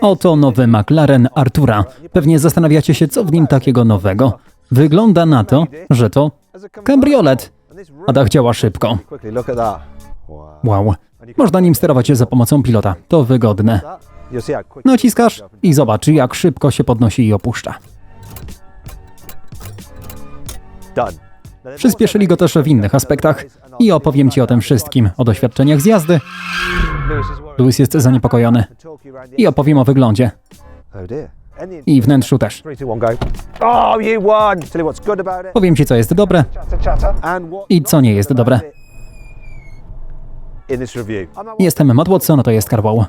Oto nowy McLaren Artura. Pewnie zastanawiacie się, co w nim takiego nowego. Wygląda na to, że to kabriolet. A dach działa szybko. Wow. Można nim sterować za pomocą pilota. To wygodne. Naciskasz i zobacz, jak szybko się podnosi i opuszcza. Done. Przyspieszyli go też w innych aspektach i opowiem Ci o tym wszystkim, o doświadczeniach z jazdy. Louis jest zaniepokojony i opowiem o wyglądzie Oh i wnętrzu też. Oh. Powiem Ci, co jest dobre i co nie jest dobre. Jestem Matt Watson, a to jest Carwow.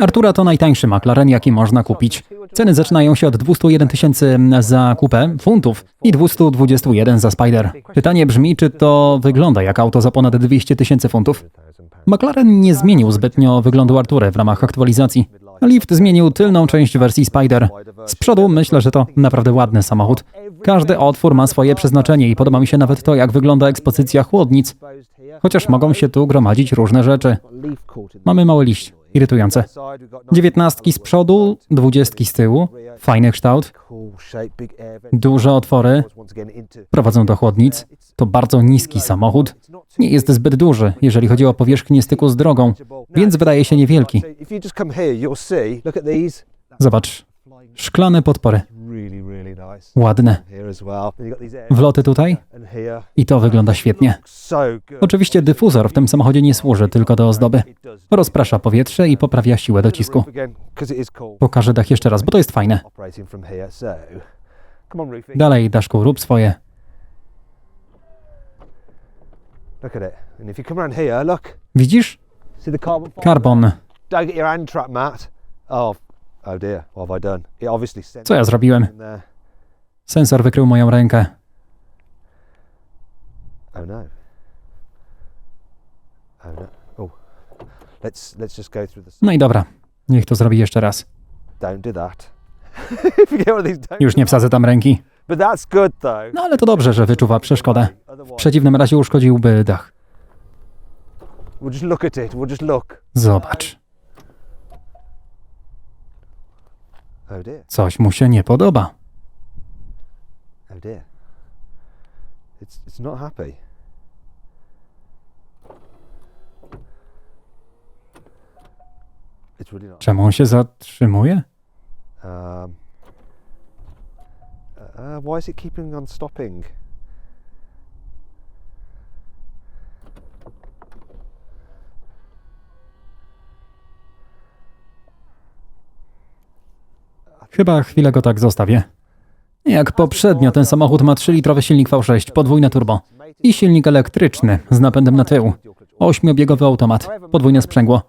Artura to najtańszy McLaren, jaki można kupić. Ceny zaczynają się od 201 tysięcy za kupę funtów i 221 za Spider. Pytanie brzmi, czy to wygląda jak auto za ponad 200 tysięcy funtów? McLaren nie zmienił zbytnio wyglądu Artury w ramach aktualizacji. Lift zmienił tylną część wersji Spider. Z przodu myślę, że to naprawdę ładny samochód. Każdy otwór ma swoje przeznaczenie i podoba mi się nawet to, jak wygląda ekspozycja chłodnic. Chociaż mogą się tu gromadzić różne rzeczy. Mamy mały liść, irytujące. Dziewiętnastki z przodu, dwudziestki z tyłu. Fajny kształt, duże otwory, prowadzą do chłodnic. To bardzo niski samochód. Nie jest zbyt duży, jeżeli chodzi o powierzchnię styku z drogą, więc wydaje się niewielki. Zobacz, szklane podpory. Ładne. Wloty tutaj i to wygląda świetnie. Oczywiście dyfuzor w tym samochodzie nie służy tylko do ozdoby. Rozprasza powietrze i poprawia siłę docisku. Pokażę dach jeszcze raz, bo to jest fajne. Dalej, Daszku, rób swoje. Widzisz? Karbon. Oh, Co ja zrobiłem? Sensor wykrył moją rękę. No. I dobra, niech to zrobi jeszcze raz. Już nie wsadzę tam ręki. No ale to dobrze, że wyczuwa przeszkodę. W przeciwnym razie uszkodziłby dach. we'll coś mu się nie podoba. Oh dear. It's it's not happy. It's really not. Czemu on się zatrzymuje? Um, uh, why is it keeping on stopping? Chyba chwilę go tak zostawię. Jak poprzednio, ten samochód ma 3-litrowy silnik V6, podwójne turbo i silnik elektryczny z napędem na tył. Ośmiobiegowy automat, podwójne sprzęgło.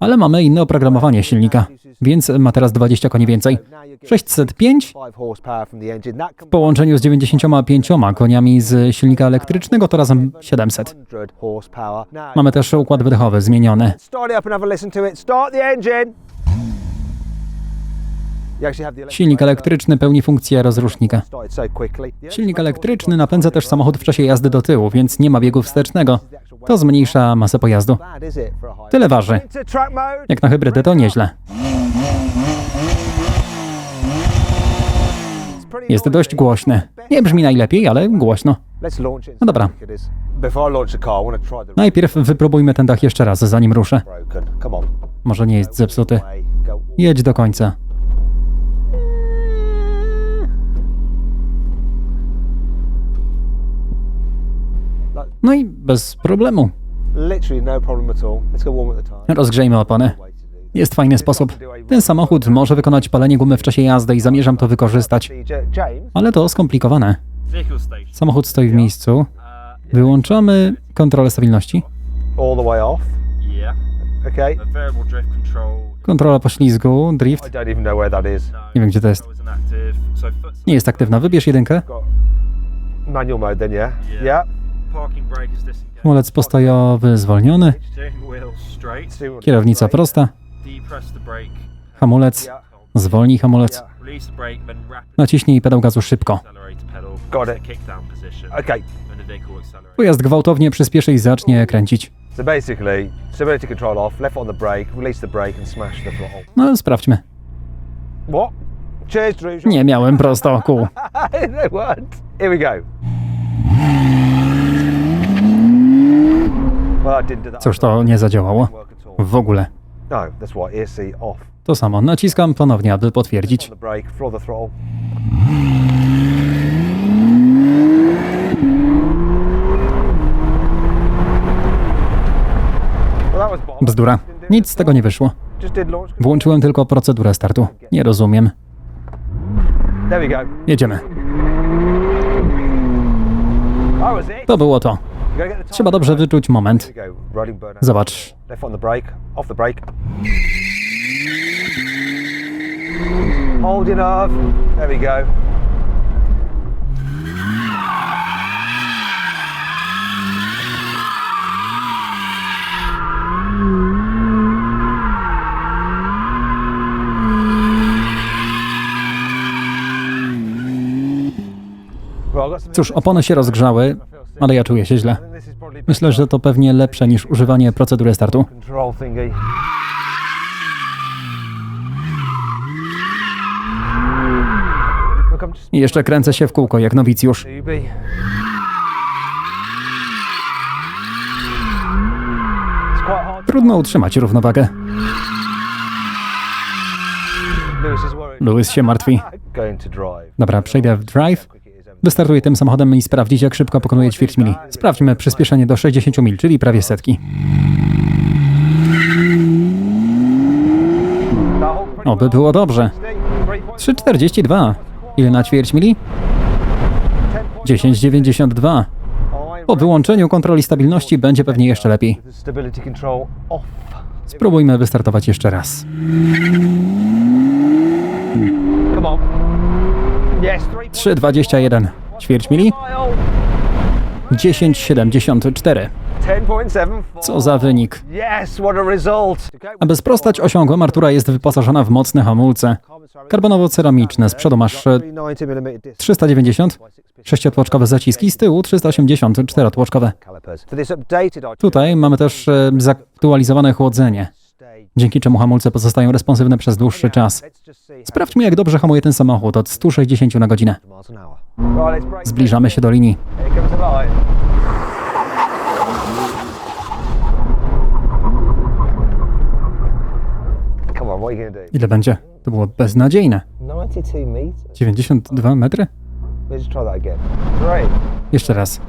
Ale mamy inne oprogramowanie silnika, więc ma teraz 20 koni więcej. 605 Five horsepower from the engine. That w połączeniu z 95 koniami z silnika elektrycznego to razem 700. 100 horsepower. Now, Mamy też układ wydechowy zmieniony. Silnik elektryczny pełni funkcję rozrusznika. Silnik elektryczny napędza też samochód w czasie jazdy do tyłu, więc nie ma biegu wstecznego. To zmniejsza masę pojazdu. Tyle waży. Jak na hybrydę to nieźle. Jest dość głośny. Nie brzmi najlepiej, ale głośno. No dobra. Najpierw wypróbujmy ten dach jeszcze raz, zanim ruszę. Może nie jest zepsuty. Jedź do końca. No i bez problemu. No. Rozgrzejmy opony. Jest fajny sposób. Ten samochód może wykonać palenie gumy w czasie jazdy i zamierzam to wykorzystać. Ale to skomplikowane. Samochód stoi w miejscu. Wyłączamy kontrolę stabilności. Kontrola poślizgu, drift. No, Nie wiem gdzie to jest. Nie jest aktywna. Wybierz jedynkę. Manual mode then, yeah? Yeah. Hamulec postojowy zwolniony. Kierownica prosta. Hamulec. Zwolnij hamulec. Naciśnij pedał gazu szybko. Pojazd gwałtownie przyspieszy i zacznie kręcić. No, sprawdźmy. What? Cheers, Drew. Nie miałem prosto kół. Here we go. Well, I didn't do that. Cóż, to nie zadziałało. W ogóle. No. To samo. Naciskam ponownie, aby potwierdzić. Bzdura. Nic z tego nie wyszło. Włączyłem tylko procedurę startu. Nie rozumiem. Jedziemy. To było to. Trzeba dobrze wyczuć moment. Zobacz. Cóż, opony się rozgrzały, ale ja czuję się źle. Myślę, że to pewnie lepsze niż używanie procedury startu. I jeszcze kręcę się w kółko jak nowicjusz. Trudno utrzymać równowagę. Lewis się martwi. Dobra, przejdę w drive. Wystartuję tym samochodem i sprawdzić, jak szybko pokonuje ćwierć mili. Sprawdźmy przyspieszenie do 60 mil, czyli prawie setki. Oby było dobrze. Stay. Three points. 3,42. Ile na ćwierć mili? Ten points. 10,92. Po wyłączeniu kontroli stabilności będzie pewnie jeszcze lepiej. Spróbujmy wystartować jeszcze raz. Come on. Yes, three points. 3,21. Ćwierć mili? Mile. 10,74. 10.7. Co za wynik. Aby sprostać osiągłom, Artura jest wyposażona w mocne hamulce. Karbonowo-ceramiczne, z przodu masz e, 390 mm disc. 390, sześciotłoczkowe zaciski, z tyłu 380, czterotłoczkowe. Tutaj mamy też e, zaktualizowane chłodzenie, dzięki czemu hamulce pozostają responsywne przez dłuższy czas. Sprawdźmy, jak dobrze hamuje ten samochód od 160 na godzinę. Zbliżamy się do linii. Ile będzie? To było beznadziejne. 92 meters. 92 metry? Jeszcze raz.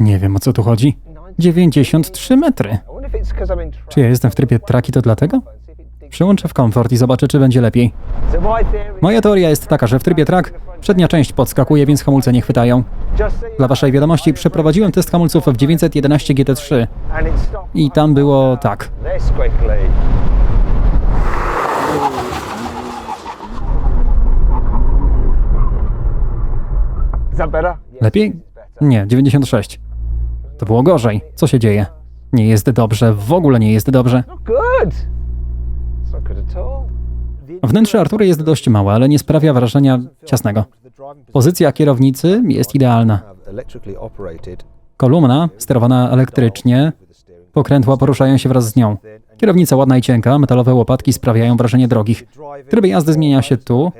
Nie wiem, o co tu chodzi. 93 metry. Czy ja jestem w trybie traki, to dlatego? Przełączę w komfort i zobaczę, czy będzie lepiej. Moja teoria jest taka, że w trybie track przednia część podskakuje, więc hamulce nie chwytają. Dla waszej wiadomości przeprowadziłem test hamulców w 911 GT3 and it stopped i tam było tak. Lepiej? Nie, 96. To było gorzej. Co się dzieje? Nie jest dobrze, w ogóle nie jest dobrze. Wnętrze Artury jest dość małe, ale nie sprawia wrażenia ciasnego. Pozycja kierownicy jest idealna. Kolumna, sterowana elektrycznie, pokrętła poruszają się wraz z nią. Kierownica ładna i cienka, metalowe łopatki sprawiają wrażenie drogich. Tryb jazdy zmienia się tu.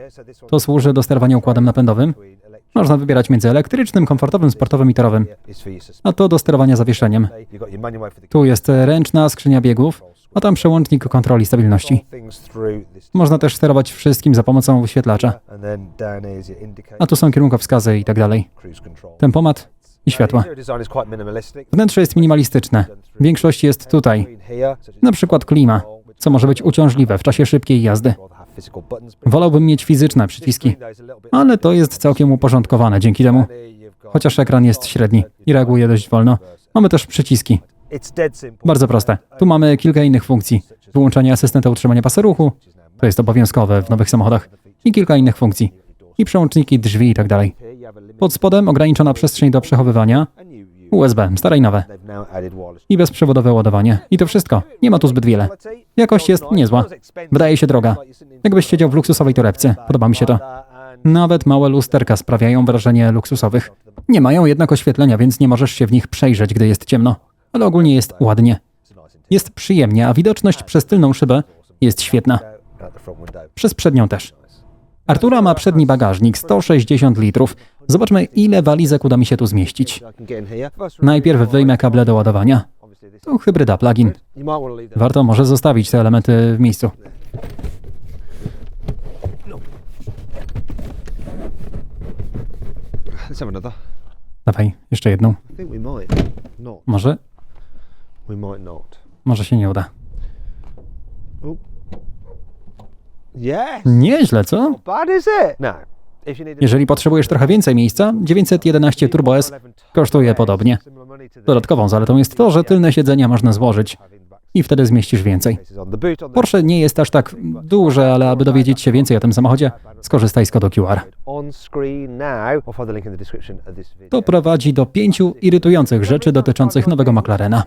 To służy do sterowania układem napędowym. Można wybierać między elektrycznym, komfortowym, sportowym i torowym, a to do sterowania zawieszeniem. Tu jest ręczna skrzynia biegów, a tam przełącznik kontroli stabilności. Można też sterować wszystkim za pomocą wyświetlacza, a tu są kierunkowskazy i tak dalej. Tempomat i światła. Wnętrze jest minimalistyczne. Większość jest tutaj. Na przykład klima, co może być uciążliwe w czasie szybkiej jazdy. Wolałbym mieć fizyczne przyciski, ale to jest całkiem uporządkowane dzięki temu. Chociaż ekran jest średni i reaguje dość wolno. Mamy też przyciski. Bardzo proste. Tu mamy kilka innych funkcji. Wyłączenie asystenta utrzymania pasa ruchu, to jest obowiązkowe w nowych samochodach, i kilka innych funkcji. I przełączniki drzwi i tak dalej. Pod spodem ograniczona przestrzeń do przechowywania, USB, stare i nowe, i bezprzewodowe ładowanie. I to wszystko. Nie ma tu zbyt wiele. Jakość jest niezła. Wydaje się droga. Jakbyś siedział w luksusowej torebce. Podoba mi się to. Nawet małe lusterka sprawiają wrażenie luksusowych. Nie mają jednak oświetlenia, więc nie możesz się w nich przejrzeć, gdy jest ciemno. Ale ogólnie jest ładnie. Jest przyjemnie, a widoczność przez tylną szybę jest świetna. Przez przednią też. Artura ma przedni bagażnik 160 litrów. Zobaczmy, ile walizek uda mi się tu zmieścić. Najpierw wyjmę kable do ładowania. To hybryda plug-in. Warto może zostawić te elementy w miejscu. Dawaj, jeszcze jedną. Może, może się nie uda. Nieźle, co? No. Jeżeli potrzebujesz trochę więcej miejsca, 911 Turbo S kosztuje podobnie. Dodatkową zaletą jest to, że tylne siedzenia można złożyć i wtedy zmieścisz więcej. Porsche nie jest aż tak duże, ale aby dowiedzieć się więcej o tym samochodzie, skorzystaj z kodu QR. To prowadzi do pięciu irytujących rzeczy dotyczących nowego McLarena.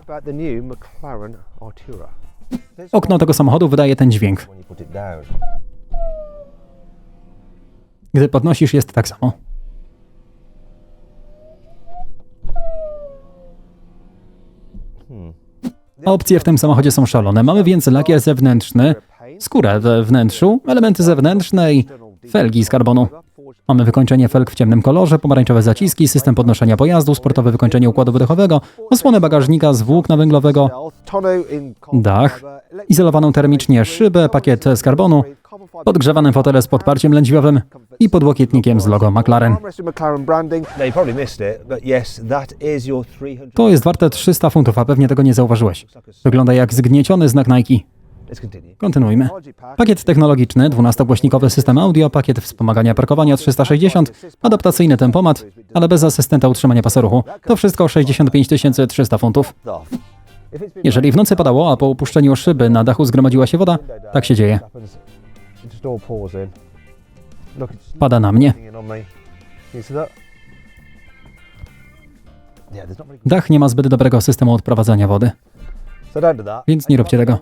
Okno tego samochodu wydaje ten dźwięk. Gdy podnosisz, jest tak samo. Opcje w tym samochodzie są szalone. Mamy więc lakier zewnętrzny, skórę we wnętrzu, elementy zewnętrzne i felgi z karbonu. Mamy wykończenie felg w ciemnym kolorze, pomarańczowe zaciski, system podnoszenia pojazdu, sportowe wykończenie układu wydechowego, osłonę bagażnika z włókna węglowego, dach, izolowaną termicznie szybę, pakiet z karbonu, podgrzewane fotele z podparciem lędźwiowym i podłokietnikiem z logo McLaren. Armrest with McLaren branding. You probably missed it, but yes, that is your 300. To jest warte 300 funtów, a pewnie tego nie zauważyłeś. Wygląda jak zgnieciony znak Nike. Kontynuujmy. Pakiet technologiczny, 12-głośnikowy system audio, pakiet wspomagania parkowania 360, adaptacyjny tempomat, ale bez asystenta utrzymania pasoruchu. To wszystko 65 300 funtów. Jeżeli w nocy padało, a po upuszczeniu szyby na dachu zgromadziła się woda, tak się dzieje. Pada na mnie. Dach nie ma zbyt dobrego systemu odprowadzania wody. Więc nie róbcie tego.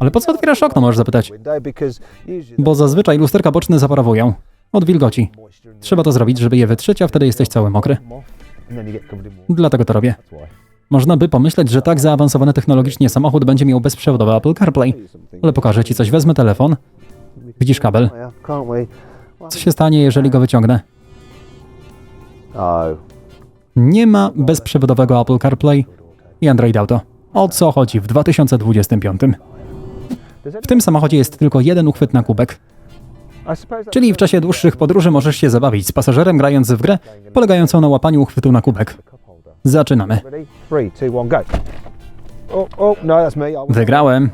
Ale po co otwierasz okno, możesz zapytać? Bo zazwyczaj lusterka boczne zaparowują. Od wilgoci. Trzeba to zrobić, żeby je wytrzeć, a wtedy jesteś cały mokry. Dlatego to robię. Można by pomyśleć, że tak zaawansowany technologicznie samochód będzie miał bezprzewodowy Apple CarPlay. Ale pokażę ci coś, wezmę telefon. Widzisz kabel? Co się stanie, jeżeli go wyciągnę? Nie ma bezprzewodowego Apple CarPlay i Android Auto. O co chodzi w 2025? W tym samochodzie jest tylko jeden uchwyt na kubek, czyli w czasie dłuższych podróży możesz się zabawić z pasażerem grając w grę polegającą na łapaniu uchwytu na kubek. Zaczynamy. Wygrałem.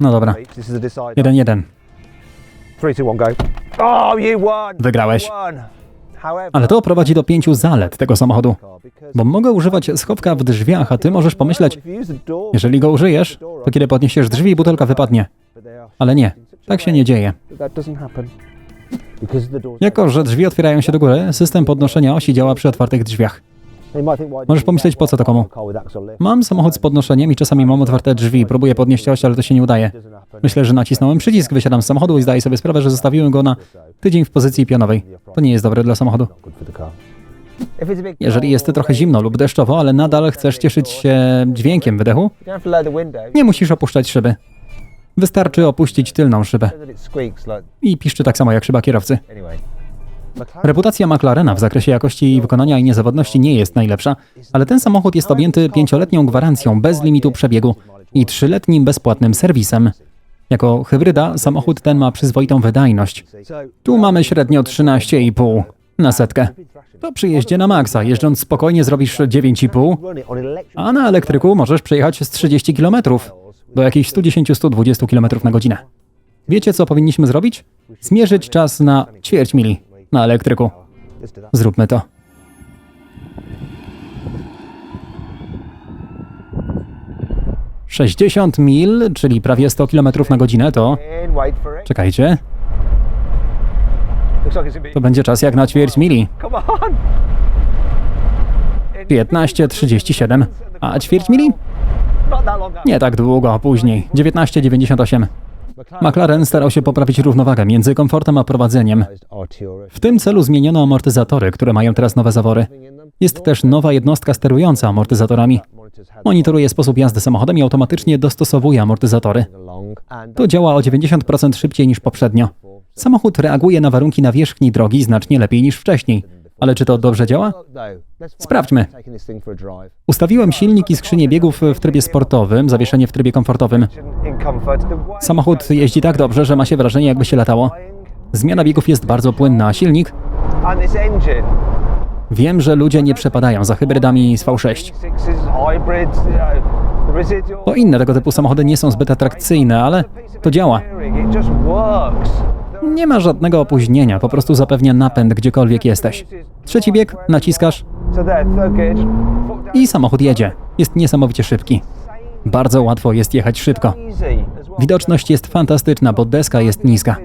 No dobra. This is the decider. 1-1. Three, two, one, go. Oh, you won. Wygrałeś. Ale to prowadzi do pięciu zalet tego samochodu. Bo mogę używać schowka w drzwiach, a ty możesz pomyśleć, jeżeli go użyjesz, to kiedy podniesiesz drzwi, butelka wypadnie. Ale nie, tak się nie dzieje. Jako, że drzwi otwierają się do góry, system podnoszenia osi działa przy otwartych drzwiach. Możesz pomyśleć, po co to komu? Mam samochód z podnoszeniem i czasami mam otwarte drzwi. Próbuję podnieść oś, ale to się nie udaje. Myślę, że nacisnąłem przycisk, wysiadam z samochodu i zdaję sobie sprawę, że zostawiłem go na tydzień w pozycji pionowej. To nie jest dobre dla samochodu. Jeżeli jest trochę zimno lub deszczowo, ale nadal chcesz cieszyć się dźwiękiem wydechu, nie musisz opuszczać szyby. Wystarczy opuścić tylną szybę. I piszczy tak samo jak szyba kierowcy. Reputacja McLarena w zakresie jakości wykonania i niezawodności nie jest najlepsza, ale ten samochód jest objęty pięcioletnią gwarancją bez limitu przebiegu i trzyletnim bezpłatnym serwisem. Jako hybryda samochód ten ma przyzwoitą wydajność. Tu mamy średnio 13,5 na setkę. To przy jeździe na maksa, jeżdżąc spokojnie zrobisz 9,5, run it on electric a na elektryku możesz przejechać z 30 km do jakichś 110-120 km na godzinę. Wiecie co powinniśmy zrobić? Zmierzyć czas na ćwierć mili na elektryku. Zróbmy to. Sześćdziesiąt mil, czyli prawie 100 km na godzinę to... Czekajcie, to będzie czas jak na ćwierć mili. Come on. 15.37. A ćwierć mili? Nie tak długo później. 19.98. McLaren starał się poprawić równowagę między komfortem a prowadzeniem. W tym celu zmieniono amortyzatory, które mają teraz nowe zawory. Jest też nowa jednostka sterująca amortyzatorami. Monitoruje sposób jazdy samochodem i automatycznie dostosowuje amortyzatory. To działa o 90% szybciej niż poprzednio. Samochód reaguje na warunki nawierzchni drogi znacznie lepiej niż wcześniej. Ale czy to dobrze działa? Sprawdźmy. Ustawiłem silnik i skrzynię biegów w trybie sportowym, zawieszenie w trybie komfortowym. Samochód jeździ tak dobrze, że ma się wrażenie, jakby się latało. Zmiana biegów jest bardzo płynna, silnik? Wiem, że ludzie nie przepadają za hybrydami z V6. Sixes, hybrids, you know, the residual. Bo inne tego typu samochody nie są zbyt atrakcyjne, ale to działa. Nie ma żadnego opóźnienia, po prostu zapewnia napęd gdziekolwiek jesteś. Trzeci bieg, naciskasz i samochód jedzie. Jest niesamowicie szybki. Bardzo łatwo jest jechać szybko. Widoczność jest fantastyczna, bo deska jest niska.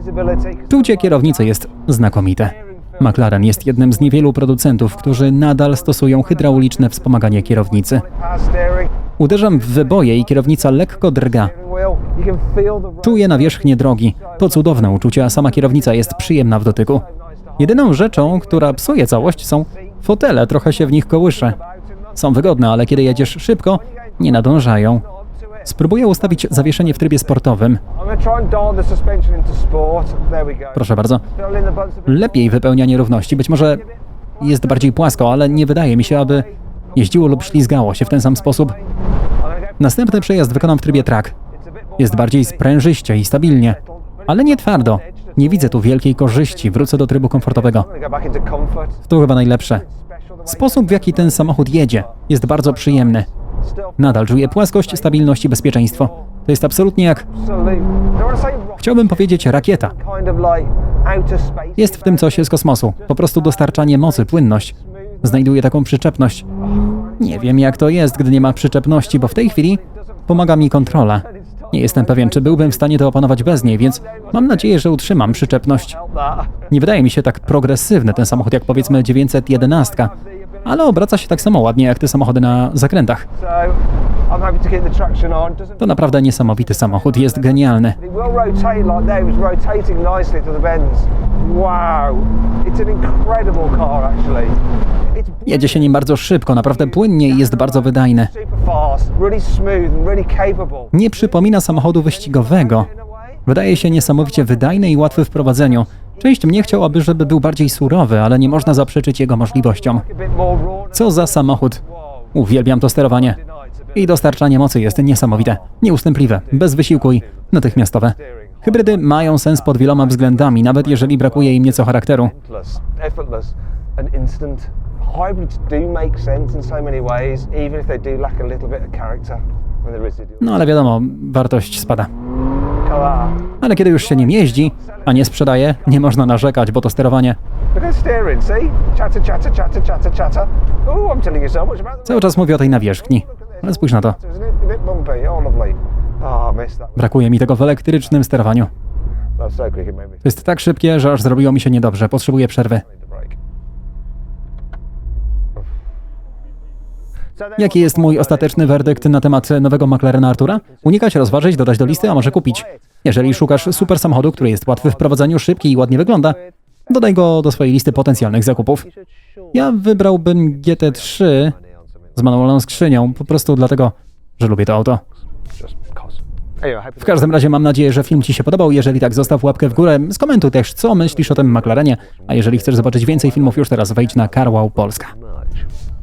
Czucie kierownicy jest znakomite. McLaren jest jednym z niewielu producentów, którzy nadal stosują hydrauliczne wspomaganie kierownicy. Uderzam w wyboje i kierownica lekko drga. Czuję nawierzchnię drogi. To cudowne uczucie, a sama kierownica jest przyjemna w dotyku. Jedyną rzeczą, która psuje całość, są fotele, trochę się w nich kołyszę. Są wygodne, ale kiedy jedziesz szybko, nie nadążają. Spróbuję ustawić zawieszenie w trybie sportowym. Proszę bardzo. Lepiej wypełnia nierówności. Być może jest bardziej płasko, ale nie wydaje mi się, aby jeździło lub ślizgało się w ten sam sposób. Następny przejazd wykonam w trybie track. Jest bardziej sprężyście i stabilnie, ale nie twardo. Nie widzę tu wielkiej korzyści. Wrócę do trybu komfortowego. To chyba najlepsze. Sposób, w jaki ten samochód jedzie, jest bardzo przyjemny. Nadal czuję płaskość, stabilność i bezpieczeństwo. To jest absolutnie jak, chciałbym powiedzieć, rakieta. Jest w tym coś z kosmosu. Po prostu dostarczanie mocy, płynność. Znajduję taką przyczepność. Nie wiem, jak to jest, gdy nie ma przyczepności, bo w tej chwili pomaga mi kontrola. Nie jestem pewien, czy byłbym w stanie to opanować bez niej, więc mam nadzieję, że utrzymam przyczepność. Nie wydaje mi się tak progresywny ten samochód jak powiedzmy 911, ale obraca się tak samo ładnie jak te samochody na zakrętach. To naprawdę niesamowity samochód, jest genialny. Wow. It's an incredible car, actually. Jedzie się nim bardzo szybko, naprawdę płynnie i jest bardzo wydajny. Nie przypomina samochodu wyścigowego. Wydaje się niesamowicie wydajny i łatwy w prowadzeniu. Część mnie chciałaby, żeby był bardziej surowy, ale nie można zaprzeczyć jego możliwościom. Co za samochód. Uwielbiam to sterowanie. I dostarczanie mocy jest niesamowite, nieustępliwe, bez wysiłku i natychmiastowe. Hybrydy mają sens pod wieloma względami, nawet jeżeli brakuje im nieco charakteru. Hybrids do make sense in so many ways, even if they do lack a little bit of character when the residual. No ale wiadomo, wartość spada. Ale kiedy już się nim jeździ, a nie sprzedaje, nie można narzekać, bo to sterowanie cały czas mówię o tej nawierzchni. Ale spójrz na to. Oh, that. Brakuje mi tego w elektrycznym sterowaniu. To jest tak szybkie, że aż zrobiło mi się niedobrze. Potrzebuję przerwy. need to brake. So then Jaki jest mój ostateczny werdykt na temat nowego McLarena Artura? Unikać, rozważyć, dodać do listy, a może kupić. Jeżeli szukasz super samochodu, który jest łatwy w prowadzeniu, szybki i ładnie wygląda, dodaj go do swojej listy potencjalnych zakupów. Ja wybrałbym GT3 z manualną skrzynią, po prostu dlatego, że lubię to auto. W każdym razie mam nadzieję, że film Ci się podobał. Jeżeli tak, zostaw łapkę w górę. Skomentuj też, co myślisz o tym McLarenie. A jeżeli chcesz zobaczyć więcej filmów, już teraz wejdź na Carwow Polska.